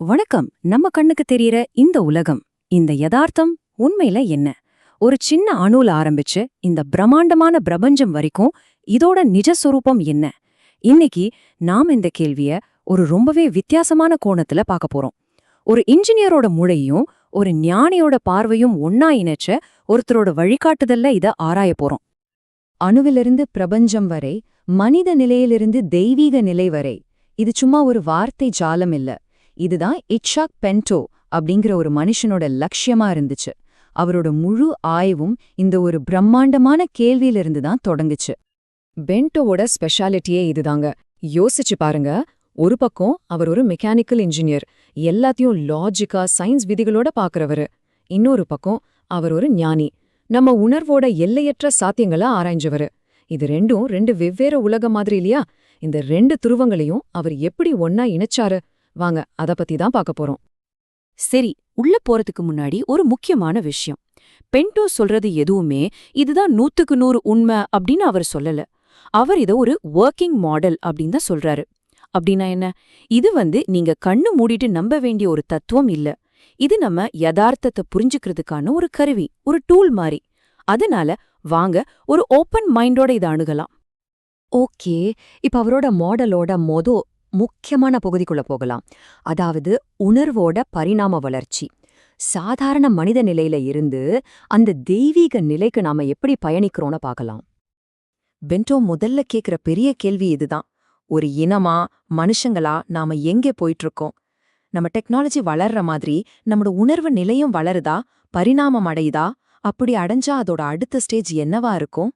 வணக்கம். நம்ம கண்ணுக்கு தெரியற இந்த உலகம் இந்த யதார்த்தம் உண்மையில என்ன? ஒரு சின்ன அணுல ஆரம்பிச்சு இந்த பிரம்மாண்டமான பிரபஞ்சம் வரைக்கும் இதோட நிஜ சொரூபம் என்ன? இன்னைக்கு நாம் இந்த கேள்விய ஒரு ரொம்பவே வித்தியாசமான கோணத்துல பார்க்க போறோம். ஒரு இன்ஜினியரோட மூளையும் ஒரு ஞானியோட பார்வையும் ஒன்னா இணைச்ச ஒருத்தரோட வழிகாட்டுதல்ல இத ஆராய போறோம். அணுவிலிருந்து பிரபஞ்சம் வரை மனித நிலையிலிருந்து தெய்வீக நிலை வரை இது சும்மா ஒரு வார்த்தை ஜாலம் இல்ல. இதுதான் இட்ஷாக் பென்டோ அப்படிங்கிற ஒரு மனுஷனோட லட்சியமா இருந்துச்சு. அவரோட முழு ஆய்வும் இந்த ஒரு பிரம்மாண்டமான கேள்வியிலிருந்து தான் தொடங்குச்சு. பென்டோவோட ஸ்பெஷாலிட்டியே இதுதாங்க. யோசிச்சு பாருங்க ஒரு பக்கம் அவர் ஒரு மெக்கானிக்கல் இன்ஜினியர் எல்லாத்தையும் லாஜிக்கா சயின்ஸ் விதிகளோட பாக்குறவரு. இன்னொரு பக்கம் அவர் ஒரு ஞானி நம்ம உணர்வோட எல்லையற்ற சாத்தியங்களை ஆராய்ஞ்சவரு. இது ரெண்டும் ரெண்டு வெவ்வேறு உலகம் மாதிரி இல்லையா? இந்த ரெண்டு துருவங்களையும் அவர் எப்படி ஒன்னா இணைச்சாரு? வாங்க அத பத்தி தான் பார்க்க போறோம். சரி உள்ள போறதுக்கு முன்னாடி ஒரு முக்கியமான விஷயம். பென்டோ சொல்றது எதுவுமே இதுதான் நூத்துக்கு நூறு உண்மை அப்படின்னு அவர் சொல்லல. அவர் இத ஒரு ஒர்க்கிங் மாடல் அப்படின்னு தான் சொல்றாரு. அப்படின்னா என்ன? இது வந்து நீங்க கண்ணு மூடிட்டு நம்ப வேண்டிய ஒரு தத்துவம் இல்ல. இது நம்ம யதார்த்தத்தை புரிஞ்சுக்கிறதுக்கான ஒரு கருவி ஒரு டூல் மாதிரி. அதனால வாங்க ஒரு ஓப்பன் மைண்டோட இதை அணுகலாம். ஓகே இப்ப அவரோட மாடலோட மோதோ முக்கியமான பகுதிக்குள்ள போகலாம். அதாவது உணர்வோட பரிணாம வளர்ச்சி. சாதாரண மனித நிலையில இருந்து அந்த தெய்வீக நிலைக்கு நாம எப்படி பயணிக்கிறோம்னு பார்க்கலாம். பென்டோ முதல்ல கேக்குற பெரிய கேள்வி இதுதான். ஒரு இனமா மனுஷங்களா நாம எங்கே போயிட்டு இருக்கோம் நம்ம டெக்னாலஜி வளர்ற மாதிரி நம்மோட உணர்வு நிலையும் வளருதா? பரிணாமம் அடையுதா? அப்படி அடைஞ்சா அதோட அடுத்த ஸ்டேஜ் என்னவா இருக்கும்?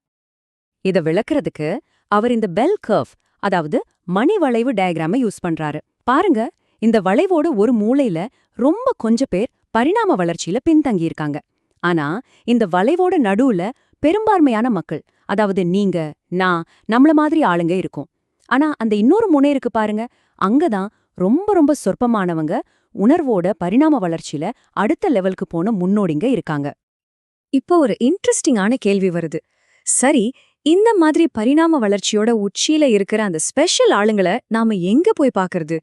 இத விளக்குறதுக்கு அவர் இந்த பெல் கர்வ் அதாவது மணி வளைவு டயக்ராம யூஸ் பண்றாரு. பாருங்க இந்த வளைவோட ஒரு மூளையில ரொம்ப கொஞ்ச பேர் பரிணாம வளர்ச்சியில பின்தங்கியிருக்காங்க ஆனா இந்த வளைவோட நடுவுல பெரும்பான்மையான மக்கள் அதாவது நீங்க நான் நம்மள மாதிரி ஆளுங்க இருக்கும். ஆனா அந்த இன்னொரு முனை இருக்கு பாருங்க அங்கதான் ரொம்ப ரொம்ப சொற்பமானவங்க உணர்வோட பரிணாம வளர்ச்சியில அடுத்த லெவலுக்கு போன முன்னோடிங்க இருக்காங்க. இப்போ ஒரு இன்ட்ரெஸ்டிங்கான கேள்வி வருது. சரி இந்த மாதிரி பரிணாம வளர்ச்சியோட உச்சியில இருக்கிற அந்த ஸ்பெஷல் ஆளுங்களை நாம எங்க போய் பாக்குறது?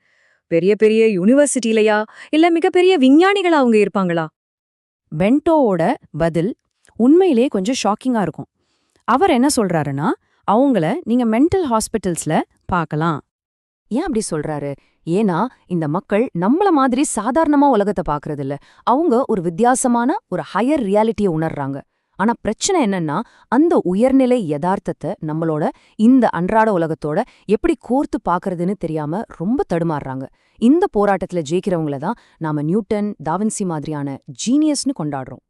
பெரிய பெரிய யூனிவர்சிட்டிலயா இல்ல மிகப்பெரிய விஞ்ஞானிகளா அவங்க இருப்பாங்களா? பென்டோவோட பதில் உண்மையிலே கொஞ்சம் ஷாக்கிங்கா இருக்கும். அவர் என்ன சொல்றாருன்னா அவங்கள நீங்க மென்டல் ஹாஸ்பிட்டல்ஸ்ல பார்க்கலாம் ஏன் அப்படி சொல்றாரு? ஏன்னா இந்த மக்கள் நம்மள மாதிரி சாதாரணமா உலகத்தை இல்ல அவங்க ஒரு வித்தியாசமான ஒரு ஹையர் ரியாலிட்டியை உணர்றாங்க. ஆனா பிரச்சனை என்னன்னா அந்த உயர்நிலை யதார்த்தத்தை நம்மளோட இந்த அன்றாட உலகத்தோட எப்படி கோர்த்து பார்க்கறதுன்னு தெரியாம ரொம்ப தடுமாறுறாங்க. இந்த போராட்டத்துல ஜெயிக்கிறவங்கள தான் நாம நியூட்டன் தாவின்சி மாதிரியான ஜீனியஸ்னு கொண்டாடுறோம்.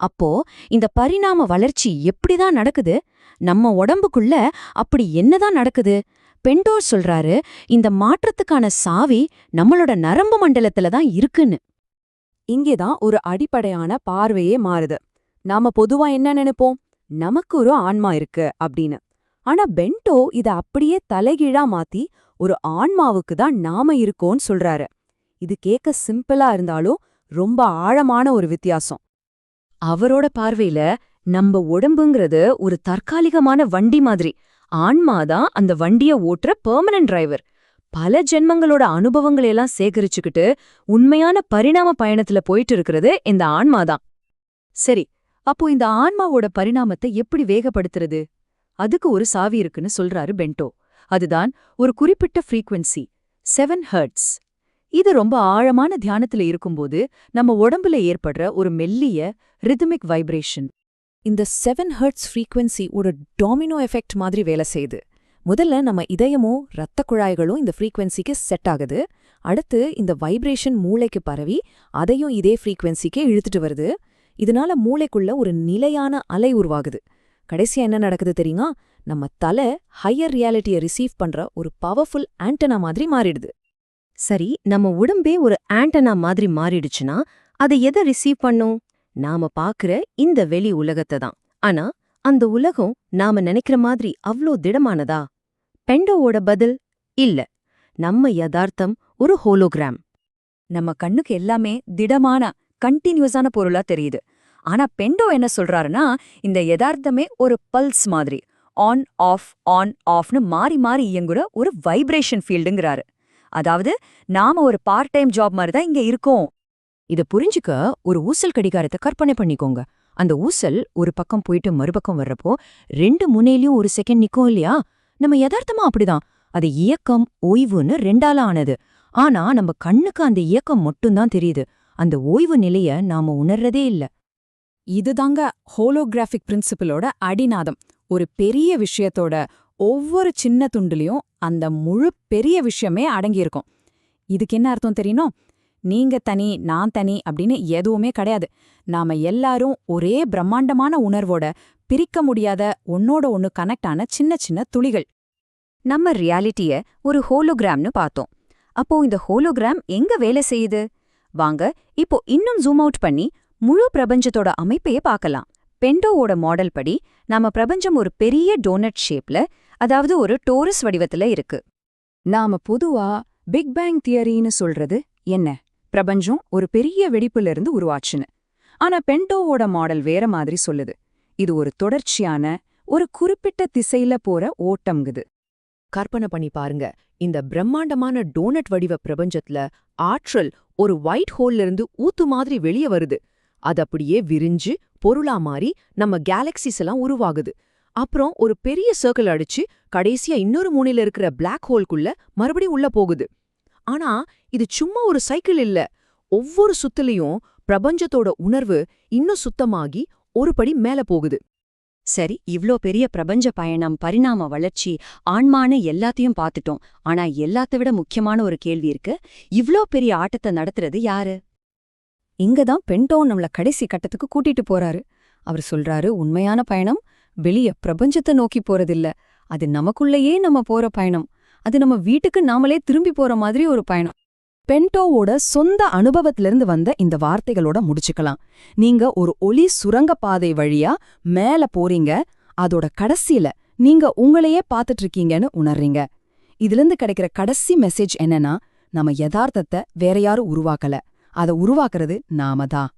அப்போ இந்த பரிணாம வளர்ச்சி எப்படிதான் நடக்குது? நம்ம உடம்புக்குள்ள அப்படி என்னதான் நடக்குது? பெண்டோர் சொல்றாரு இந்த மாற்றத்துக்கான சாவி நம்மளோட நரம்பு மண்டலத்துல தான் இருக்குன்னு. இங்கேதான் ஒரு அடிப்படையான பார்வையே மாறுது. நாம பொதுவா என்ன நினைப்போம்? நமக்கு ஒரு ஆன்மா இருக்கு அப்படின்னு. ஆனா பென்டோ இத அப்படியே தலைகீழா மாத்தி ஒரு ஆன்மாவுக்கு தான் நாம இருக்கோன்னு சொல்றாரு. இது கேட்க சிம்பிளா இருந்தாலும் ரொம்ப ஆழமான ஒரு வித்தியாசம். அவரோட பார்வையில நம்ம உடம்புங்கிறது ஒரு தற்காலிகமான வண்டி மாதிரி. ஆன்மாதான் அந்த வண்டிய ஓட்டுற பெர்மனன்ட் டிரைவர் பல ஜென்மங்களோட அனுபவங்களை எல்லாம் சேகரிச்சுக்கிட்டு உண்மையான பரிணாம பயணத்துல போயிட்டு இருக்கிறது இந்த ஆன்மாதான் சரி அப்போ இந்த ஆன்மாவோட பரிணாமத்தை எப்படி வேகப்படுத்துறது? அதுக்கு ஒரு சாவி இருக்குன்னு சொல்றாரு பென்டோ. அதுதான் ஒரு குறிப்பிட்ட ஃப்ரீக்வன்சி செவன் ஹர்ட்ஸ் இது ரொம்ப ஆழமான தியானத்துல இருக்கும்போது நம்ம உடம்புல ஏற்படுற ஒரு மெல்லிய ரிதமிக் வைப்ரேஷன் இந்த செவன் ஹர்ட்ஸ் ஃப்ரீக்வன்சி ஒரு டாமினோ எஃபெக்ட் மாதிரி வேலை செய்யுது. முதல்ல நம்ம இதயமும் இரத்த குழாய்களும் இந்த ஃப்ரீக்வன்சிக்கு செட் ஆகுது. அடுத்து இந்த வைப்ரேஷன் மூளைக்கு பரவி அதையும் இதே ஃப்ரீக்வன்சிக்கே இழுத்துட்டு வருது. இதனால மூளைக்குள்ள ஒரு நிலையான அலை உருவாகுது. கடைசியா என்ன நடக்குது தெரியுமா? நம்ம தலை ஹையர் ரியாலிட்டியை ரிசீவ் பண்ற ஒரு பவர்ஃபுல் ஆண்டனா மாதிரி மாறிடுது. சரி நம்ம உடம்பே ஒரு ஆண்டனா மாதிரி மாறிடுச்சுன்னா அதை எதை ரிசீவ் பண்ணும்? நாம பாக்குற இந்த வெளி உலகத்தை தான். ஆனா அந்த உலகம் நாம நினைக்கிற மாதிரி அவ்ளோ திடமானதா? பெண்டோவோட பதில் இல்ல. நம்ம யதார்த்தம் ஒரு ஹோலோகிராம் நம்ம கண்ணுக்கு எல்லாமே திடமான கண்டினியூஸான பொருளா தெரியுது. ஆனா பெண்டோ என்ன சொல்றாருன்னா இந்த யதார்த்தமே ஒரு பல்ஸ் மாதிரி ஆன் ஆஃப் ஆன் ஆஃப்னு மாறி மாறி இயங்குற ஒரு வைப்ரேஷன் ஃபீல்டுங்கிறாரு. அதாவது நாம ஒரு பார்ட் டைம் ஜாப் மாதிரி தான் இங்க இருக்கோம். இத புரிஞ்சுக்க ஒரு ஊசல் கடிகாரத்தை கற்பனை பண்ணிக்கோங்க. அந்த ஊசல் ஒரு பக்கம் போயிட்டு மறுபக்கம் வர்றப்போ ரெண்டு முனையிலயும் ஒரு செகண்ட் நிக்கும் இல்லையா? நம்ம யதார்த்தமா அப்படிதான். அது இயக்கம் ஓய்வுன்னு ரெண்டால ஆனது. ஆனா நம்ம கண்ணுக்கு அந்த இயக்கம் மட்டும்தான் தெரியுது. அந்த ஓய்வு நிலைய நாம உணர்றதே இல்ல. இதுதாங்க ஹோலோகிராஃபிக் பிரின்சிபலோட அடிநாதம். ஒரு பெரிய விஷயத்தோட ஒவ்வொரு சின்ன துண்டுலயும் அந்த முழு பெரிய விஷயமே அடங்கியிருக்கும். இதுக்கு என்ன அர்த்தம் தெரியணும் நீங்க தனி நான் தனி அப்படின்னு எதுவுமே கிடையாது. நாம எல்லாரும் ஒரே பிரம்மாண்டமான உணர்வோட பிரிக்க முடியாத ஒன்னோட ஒன்னு கனெக்ட் ஆன சின்ன சின்ன துளிகள். நம்ம ரியாலிட்டிய ஒரு ஹோலோகிராம்னு பார்த்தோம். அப்போ இந்த ஹோலோகிராம் எங்க வேலை செய்யுது? வாங்க இப்போ இன்னும் ஜூம் அவுட் பண்ணி முழு பிரபஞ்சத்தோட அமைப்பையே பார்க்கலாம். பென்டோவோட மாடல் படி நாம பிரபஞ்சம் ஒரு பெரிய டோனட் ஷேப்ல அதாவது ஒரு டோரஸ் வடிவத்துல இருக்கு. நாம பொதுவா பிக் பேங் தியரின்னு சொல்றது என்ன? பிரபஞ்சம் ஒரு பெரிய வெடிப்புல இருந்து உருவாச்சுன்னு. ஆனா பெண்டோவோட மாடல் வேற மாதிரி சொல்லுது. இது ஒரு தொடர்ச்சியான ஒரு குறிப்பிட்ட திசையில போற ஓட்டம்குது கற்பனை பண்ணி பாருங்க. இந்த பிரம்மாண்டமான டோனட் வடிவ பிரபஞ்சத்துல ஆற்றல் ஒரு ஒயிட் ஹோல்ல இருந்து ஊத்து மாதிரி வெளிய வருது. அது அப்படியே விரிஞ்சு பொருளா மாறி நம்ம கேலக்சிஸ் எல்லாம் உருவாகுது. அப்புறம் ஒரு பெரிய சர்க்கிள் அடிச்சு கடைசியா இன்னொரு மூணில இருக்கிற பிளாக் ஹோல்குள்ள மறுபடியும் உள்ள போகுது. ஆனா இது சும்மா ஒரு சைக்கிள் இல்ல. ஒவ்வொரு சுத்துலயும் பிரபஞ்சத்தோட உணர்வு இன்னும் சுத்தமாகி ஒரு படி மேல போகுது. சரி இவ்ளோ பெரிய பிரபஞ்ச பயணம் பரிணாம வளர்ச்சி ஆன்மான்னு எல்லாத்தையும் பார்த்துட்டோம். ஆனா எல்லாத்த விட முக்கியமான ஒரு கேள்வி இருக்கு. இவ்ளோ பெரிய ஆட்டத்தை நடத்துறது யாரு? இங்கதான் பென்டோ நம்மள கடைசி கட்டத்துக்கு கூட்டிட்டு போறாரு. அவர் சொல்றாரு உண்மையான பயணம் வெளிய பிரபஞ்சத்தை நோக்கி போறதில்ல. அது நமக்குள்ளேயே நம்ம போற பயணம். அது நம்ம வீட்டுக்கு நாமளே திரும்பி போற மாதிரி ஒரு பயணம். பென்டோவோட சொந்த அனுபவத்திலிருந்து வந்த இந்த வார்த்தைகளோட முடிச்சுக்கலாம். நீங்க ஒரு ஒளி சுரங்கப்பாதை வழியா மேல போறீங்க. அதோட கடைசியில நீங்க உங்களையே பாத்துட்டு இருக்கீங்கன்னு உணர்றீங்க. இதிலிருந்து கிடைக்கிற கடைசி மெசேஜ் என்னன்னா நம்ம யதார்த்தத்தை வேற யாரும் உருவாக்கல. அதை உருவாக்குறது நாம தான்.